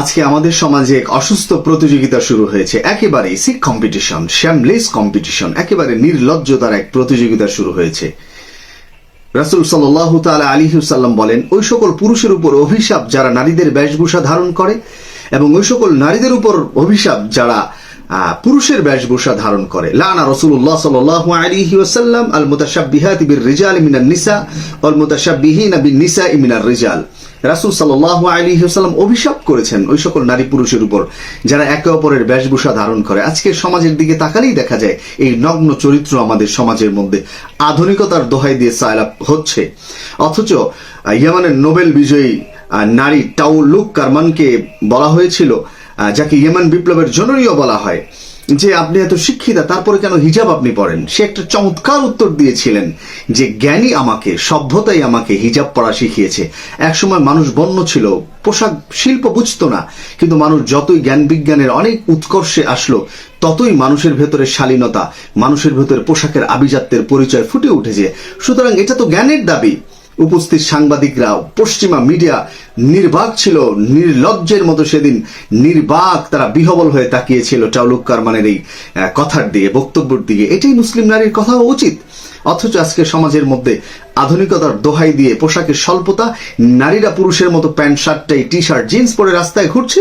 আজকে আমাদের সমাজে এক অসুস্থ প্রতিযোগিতা শুরু হয়েছে। একেবারে সিক কম্পিটিশন শ্যামলেস কম্পিটিশন একেবারে নির্লজ্জতার এক প্রতিযোগিতা শুরু হয়েছে। রাসুল সাল্লাহ তালা আলিহুসাল্লাম বলেন, ওই সকল পুরুষের উপর অভিশাপ যারা নারীদের বেশভূষা ধারণ করে এবং ওই সকল নারীদের উপর অভিশাপ যারা পুরুষের বেশভূষা ধারণ করে। লানা রসুল্লাহ সাল্লাহ আলিহি ওসাল্লাম আল মুতাশাবিহাত বির রিজাল মিনার নিসা অল মুতাশাবিহিন বিন নিসা ইমিনার রিজাল রাসুল সাল্লাহ আলী সাল্লাম অভিশাপ করেছেন ওই সকল নারী পুরুষের উপর, যারা একে অপরের বেশভূষা ধারণ করে। আজকে সমাজের দিকে তাকালেই দেখা যায়, এই নগ্ন চরিত্র আমাদের সমাজের মধ্যে আধুনিকতার দোহাই দিয়ে সায়লাপ হচ্ছে। অথচ ইয়েমানের নোবেল বিজয়ী নারী টাউ লুক কারমানকে বলা হয়েছিল যাকে ইয়েমান বিপ্লবের জননীয় বলা হয়। যে আপনি এত শিক্ষিতা, তারপরে কেন হিজাব আপনি পড়েন? সে একটা চমৎকার উত্তর দিয়েছিলেন যে জ্ঞানী আমাকে, সভ্যতাই আমাকে হিজাব পড়া শিখিয়েছে। একসময় মানুষ বন্য ছিল, পোশাক শিল্প বুঝতো না, কিন্তু মানুষ যতই জ্ঞান বিজ্ঞানের অনেক উৎকর্ষে আসলো, ততই মানুষের ভেতরে শালীনতা, মানুষের ভেতরে পোশাকের আভিজাত্যের পরিচয় ফুটে উঠেছে। সুতরাং এটা তো জ্ঞানের দাবি। উপস্থিত সাংবাদিকরা, পশ্চিমা মিডিয়া, নির্বাক ছিল, নির্লজ্জের মতো সেদিন নির্বাক তারা বিহবল হয়ে তাকিয়েছিল চাউলুক কারমানের এই কথার দিয়ে, বক্তব্যের দিকে এটাই মুসলিম নারীর কথা হওয়া উচিত। অথচ আজকে সমাজের মধ্যে আধুনিকতার দোহাই দিয়ে পোশাকের স্বল্পতা, নারীরা পুরুষের মতো প্যান্ট শার্টটাই টি শার্ট জিন্স পরে রাস্তায় ঘুরছে।